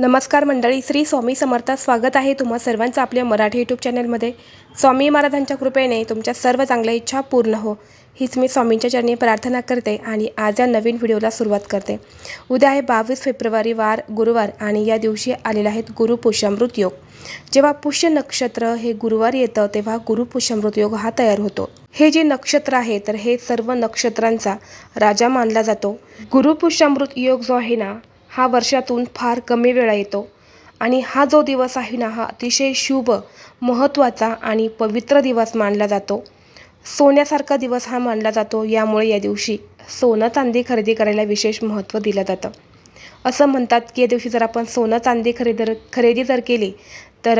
नमस्कार मंडळी श्री स्वामी समर्थ स्वागत आहे तुम्हा सर्वांचं आपल्या मराठी यूट्यूब चॅनलमध्ये स्वामी महाराजांच्या कृपेने तुमच्या सर्व चांगल्या इच्छा पूर्ण हो. हीच मी स्वामींच्या चरणी प्रार्थना करते आणि आज या नवीन व्हिडिओला सुरुवात करते. उद्या आहे बावीस फेब्रुवारी वार गुरुवार आणि या दिवशी आलेले आहेत गुरुपुष्यामृत योग. जेव्हा पुष्य नक्षत्र हे गुरुवार येतं तेव्हा गुरुपुष्यामृत योग हा तयार होतो. हे जे नक्षत्र आहे तर हे सर्व नक्षत्रांचा राजा मानला जातो. गुरुपुष्यामृत योग जो आहे ना हा वर्षातून फार कमी वेळा येतो. आणि हा जो दिवस आहे ना हा अतिशय शुभ महत्त्वाचा आणि पवित्र दिवस मानला जातो. सोन्यासारखा दिवस हा मानला जातो यामुळे या दिवशी सोनं चांदी खरेदी करायला विशेष महत्त्व दिलं जातं. असं म्हणतात की या दिवशी जर आपण सोनं चांदी खरेदी खरेदी जर केली तर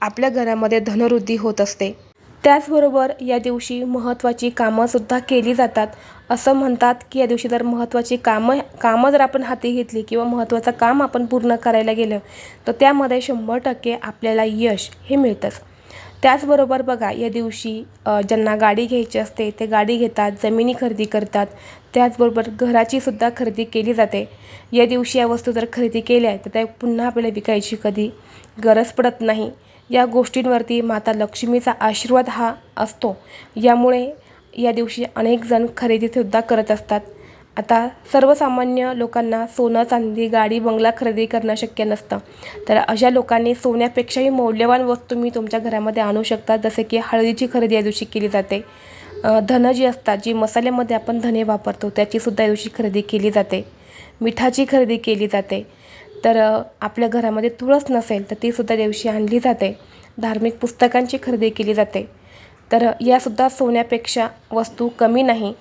आपल्या घरामध्ये धनवृद्धी होत असते. त्याचबरोबर या दिवशी महत्त्वाची कामंसुद्धा केली जातात. असं म्हणतात की या दिवशी जर महत्त्वाची कामं कामं जर आपण हाती घेतली किंवा महत्त्वाचं काम आपण पूर्ण करायला गेलं तर त्यामध्ये शंभर टक्के आपल्याला यश हे मिळतंच. त्याचबरोबर बघा या दिवशी ज्यांना गाडी घ्यायची असते ते गाडी घेतात जमिनी खरेदी करतात. त्याचबरोबर घराचीसुद्धा खरेदी केली जाते. या दिवशी या वस्तू जर खरेदी केल्या तर त्या पुन्हा आपल्याला विकायची कधी गरज पडत नाही. या गोष्टींवरती माता लक्ष्मीचा आशीर्वाद हा असतो. यामुळे या दिवशी अनेक जण खरेदीसुद्धा करत असतात. आता सर्वसामान्य लोकांना सोनं चांदी गाडी बंगला खरेदी करणं शक्य नसतं. तर अशा लोकांनी सोन्यापेक्षाही मौल्यवान वस्तू मी तुमच्या घरामध्ये आणू शकता जसे की हळदीची खरेदी या दिवशी केली जाते. धनं जी असतात जी मसाल्यामध्ये आपण धने वापरतो त्याचीसुद्धा या दिवशी खरेदी केली जाते. मिठाची खरेदी केली जाते. तर आपल्या घरामध्ये तुळस नसेल तर तीसुद्धा दिवशी आणली जाते. धार्मिक पुस्तकांची खरेदी केली जाते. तर यासुद्धा सोन्यापेक्षा वस्तू कमी नाही.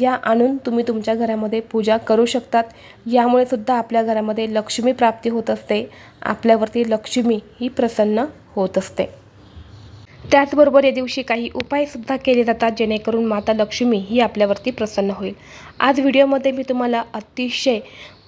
या आणून तुम्ही तुमच्या घरामध्ये पूजा करू शकतात. यामुळे सुद्धा आपल्या घरामध्ये लक्ष्मी प्राप्ती होत असते. आपल्यावरती लक्ष्मी ही प्रसन्न होत असते. त्याचबरोबर या दिवशी काही उपायसुद्धा केले जातात जेणेकरून माता लक्ष्मी ही आपल्यावरती प्रसन्न होईल. आज व्हिडिओमध्ये मी तुम्हाला अतिशय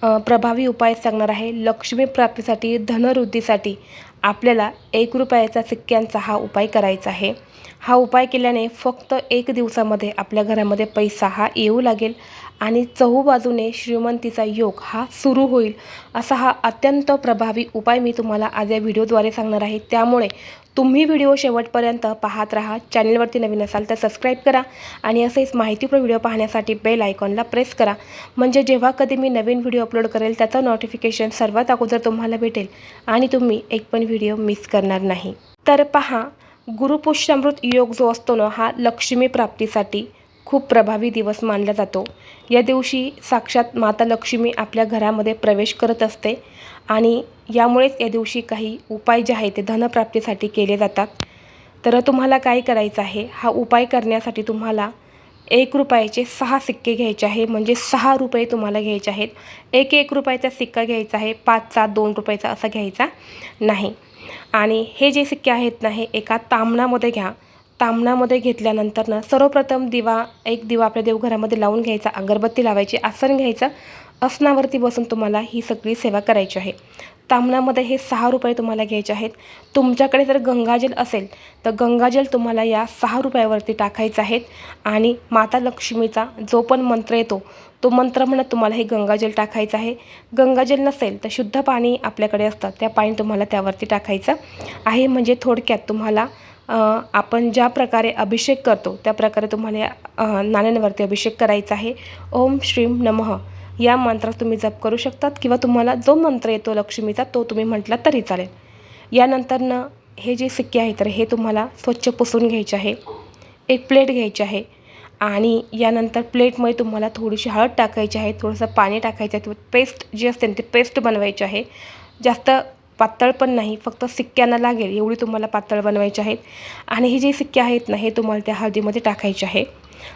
प्रभावी उपाय सांगणार आहे. लक्ष्मी प्राप्तीसाठी धनवृद्धीसाठी आपल्याला एक रुपयाचा सिक्क्यांचा हा उपाय करायचा आहे. हा उपाय केल्याने फक्त एक दिवसामध्ये आपल्या घरामध्ये पैसा हा येऊ लागेल आणि चहूबाजूने श्रीमंतीचा योग हा सुरू होईल. असा हा अत्यंत प्रभावी उपाय मी तुम्हाला आज या व्हिडिओद्वारे सांगणार आहे. त्यामुळे तुम्ही व्हिडिओ शेवटपर्यंत पाहत राहा. चॅनलवरती नवीन असाल तर सबस्क्राईब करा आणि असेच माहितीपूर्ण व्हिडिओ पाहण्यासाठी बेल आयकॉनला प्रेस करा. म्हणजे जेव्हा कधी मी नवीन व्हिडिओ अपलोड करेल त्याचं नोटिफिकेशन सर्वात अगोदर तुम्हाला भेटेल आणि तुम्ही एक पण व्हिडिओ मिस करणार नाही. तर पहा गुरुपुष्यामृत योग जो असतो ना हा लक्ष्मी प्राप्तीसाठी खूप प्रभावी दिवस मानला जातो. या दिवशी साक्षात माता लक्ष्मी आपल्या घरामध्ये प्रवेश करत असते आणि यामुळेच या दिवशी काही उपाय जे आहे ते धनप्राप्तीसाठी केले जातात. तर तुम्हाला काय करायचं आहे? हा उपाय करण्यासाठी तुम्हाला एक रुपयाचे सहा सिक्के घ्यायचे आहे. म्हणजे सहा रुपये तुम्हाला घ्यायचे आहेत. एक एक रुपयाचा सिक्का घ्यायचा आहे. पाचचा दोन रुपयाचा असा घ्यायचा नाही. आणि हे जे सिक्के आहेत ना हे एका तामणामध्ये घ्या. तामणामध्ये घेतल्यानंतर ना सर्वप्रथम दिवा एक दिवा आपल्या देवघरामध्ये लावून घ्यायचा अगरबत्ती लावायची आसन घ्यायचं. आसनावरती बसून तुम्हाला ही सगळी सेवा करायची आहे. तामणामध्ये हे सहा रुपये तुम्हाला घ्यायचे आहेत. तुमच्याकडे जर गंगाजल असेल तर गंगाजल तुम्हाला या सहा रुपयावरती टाकायचं आहेत आणि माता लक्ष्मीचा जो पण मंत्र येतो तो मंत्र म्हणत तुम्हाला हे गंगाजल टाकायचं आहे. गंगाजल नसेल तर शुद्ध पाणी आपल्याकडे असतं. त्या पाणी तुम्हाला त्यावरती टाकायचं आहे. म्हणजे थोडक्यात तुम्हाला आपण ज्या प्रकारे अभिषेक करतो त्या प्रकारे तुम्हाला नाण्यांवरती अभिषेक करायचा आहे. ओम श्रीम नमः. या मंत्रात तुम्ही जप करू शकतात किंवा तुम्हाला जो मंत्र येतो लक्ष्मीचा तो तुम्ही म्हटला तरी चालेल. यानंतरनं हे जे सिक्के आहेत तर हे तुम्हाला स्वच्छ पुसून घ्यायचे आहे. एक प्लेट घ्यायची आहे आणि यानंतर प्लेटमध्ये तुम्हाला थोडीशी हळद टाकायची आहे थोडंसं पाणी टाकायचं आहे पेस्ट जी असते ना ती पेस्ट बनवायची आहे. जास्त पातळ पण नाही फक्त सिक्क्यांना लागेल एवढी तुम्हाला पातळ बनवायची आहेत. आणि हे जे सिक्के आहेत ना हे तुम्हाला त्या हळदीमध्ये टाकायचे आहे.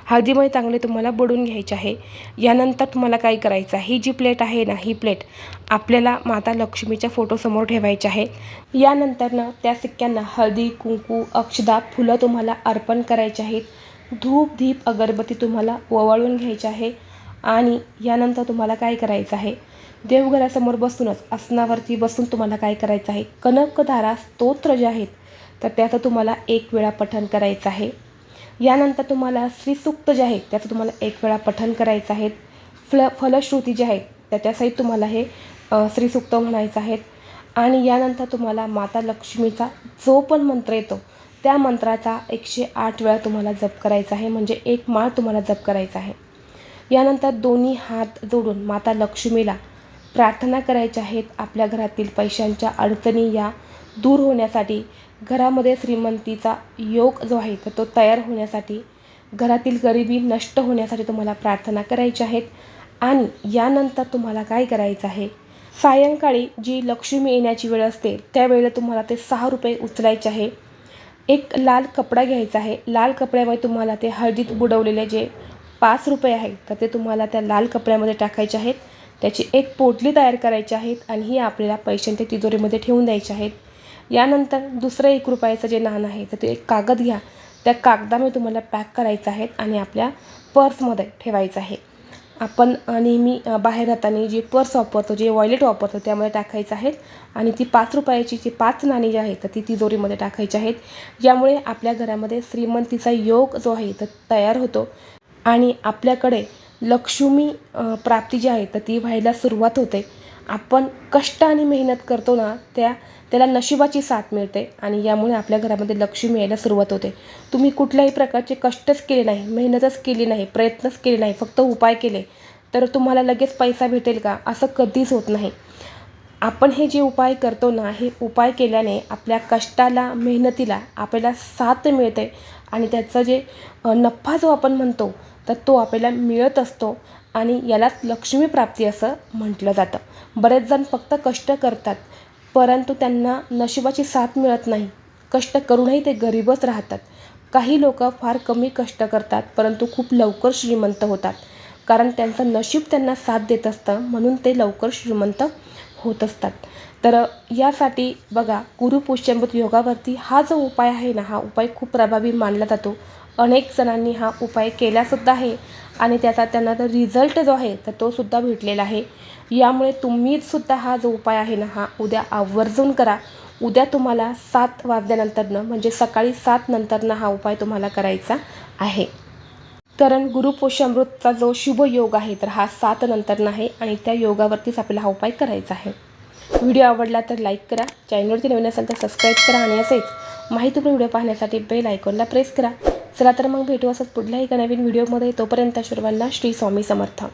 हळदीमध्ये चांगले तुम्हाला बुडून घ्यायचे आहे. यानंतर तुम्हाला काय करायचं आहे? ही जी प्लेट आहे ना ही प्लेट आपल्याला माता लक्ष्मीच्या फोटोसमोर ठेवायची आहे. यानंतरनं त्या सिक्क्यांना हळदी कुंकू अक्षदा फुलं तुम्हाला अर्पण करायचे आहेत. धूप धीप अगरबत्ती तुम्हाला ओवाळून घ्यायची आहे. आणि यानंतर तुम्हाला काय करायचं आहे? देवघरासमोर बसूनच आसनावरती बसून तुम्हाला काय करायचं आहे? कनकधारा स्तोत्र जे आहेत तर त्याचं तुम्हाला एक वेळा पठण करायचं आहे. यानंतर तुम्हाला श्रीसूक्त जे आहे त्याचं तुम्हाला एक वेळा पठण करायचं आहे. फ्ल फलश्रुती जे आहेत त्याच्यासहित तुम्हाला हे श्रीसूक्त म्हणायचं आहेत आणि यानंतर तुम्हाला माता लक्ष्मीचा जो पण मंत्र येतो त्या मंत्राचा एकशे आठ वेळा तुम्हाला जप करायचा आहे. म्हणजे एक माळ तुम्हाला जप करायचा आहे. यानंतर दोन्ही हात जोडून माता लक्ष्मीला प्रार्थना करायच्या आहेत आपल्या घरातील पैशांच्या अडचणी या दूर होण्यासाठी. घरामध्ये श्रीमंतीचा योग जो आहे तर तो तयार होण्यासाठी घरातील गरिबी नष्ट होण्यासाठी तुम्हाला प्रार्थना करायच्या आहेत. आणि यानंतर तुम्हाला काय करायचं आहे? सायंकाळी जी लक्ष्मी येण्याची वेळ असते त्यावेळेला तुम्हाला ते सहा रुपये उचलायचे आहे. एक लाल कपडा घ्यायचा आहे. लाल कपड्यामध्ये तुम्हाला ते हळदीत बुडवलेले जे पाच रुपये आहेत तर ते तुम्हाला त्या लाल कपड्यामध्ये टाकायचे आहेत. त्याची एक पोटली तयार करायची आहेत आणि ही आपल्याला पैशांच्या तिजोरीमध्ये ठेवून द्यायची आहेत. यानंतर दुसरं एक रुपयाचं जे नाणं आहे तर ते एक कागद घ्या. त्या कागदामध्ये तुम्हाला पॅक करायचं आहेत आणि आपल्या पर्समध्ये ठेवायचं आहे. आपण नेहमी बाहेर जाताना जे पर्स वापरतो जे वॉयलेट वापरतो त्यामध्ये टाकायचं आहेत आणि ती पाच रुपयाची जी पाच नाणी जी आहेत तर ती तिजोरीमध्ये टाकायची आहेत. यामुळे आपल्या घरामध्ये श्रीमंतीचा योग जो आहे तर तयार होतो. आणि आपल्याकडे लक्ष्मी प्राप्ती जी आहे तर ती व्हायला सुरुवात होते. आपण कष्ट आणि मेहनत करतो ना त्या त्याला नशिबाची साथ मिळते आणि यामुळे आपल्या घरामध्ये लक्ष्मी यायला सुरुवात होते. तुम्ही कुठल्याही प्रकारचे कष्टच केले नाही मेहनतच केली नाही प्रयत्नच केले नाही फक्त उपाय केले तर तुम्हाला लगेच पैसा भेटेल का? असं कधीच होत नाही. आपण हे जे उपाय करतो ना हे उपाय केल्याने आपल्या कष्टाला मेहनतीला आपल्याला साथ मिळते आणि त्याचं जे नफा जो आपण म्हणतो तर तो आपल्याला मिळत असतो आणि यालाच लक्ष्मीप्राप्ती असं म्हटलं जातं. बरेच जण फक्त कष्ट करतात परंतु त्यांना नशिबाची साथ मिळत नाही. कष्ट करूनही ते गरीबच राहतात. काही लोक फार कमी कष्ट करतात परंतु खूप लवकर श्रीमंत होतात. कारण त्यांचं नशीब त्यांना साथ देत असतं म्हणून ते लवकर श्रीमंत होत असतात. तर यासाठी बघा गुरुपुष्यंभूत योगावरती हा जो उपाय आहे ना हा उपाय खूप प्रभावी मानला जातो. अनेक जणांनी हा उपाय केलासुद्धा आहे. आणि त्याचा त्यांना तर रिझल्ट जो आहे तर तोसुद्धा भेटलेला आहे. यामुळे तुम्हीसुद्धा हा जो उपाय आहे ना हा उद्या आवर्जून करा. उद्या तुम्हाला सात वाजल्यानंतरनं म्हणजे सकाळी सात नंतरनं हा उपाय तुम्हाला करायचा आहे. कारण गुरुपोषामृतचा जो शुभ योग आहे तर हा सात नंतरनं आहे आणि त्या योगावरतीच आपल्याला हा उपाय करायचा आहे. व्हिडिओ आवडला तर लाईक करा. चॅनलवरती नवीन असेल तर सबस्क्राईब करा आणि असेच माहितीपूर्ण व्हिडिओ पाहण्यासाठी बेल आयकॉनला प्रेस करा. चला तर मग भेटू असंच पुढल्या एका नवीन व्हिडिओमध्ये तोपर्यंत सर्वांना श्री स्वामी समर्थ.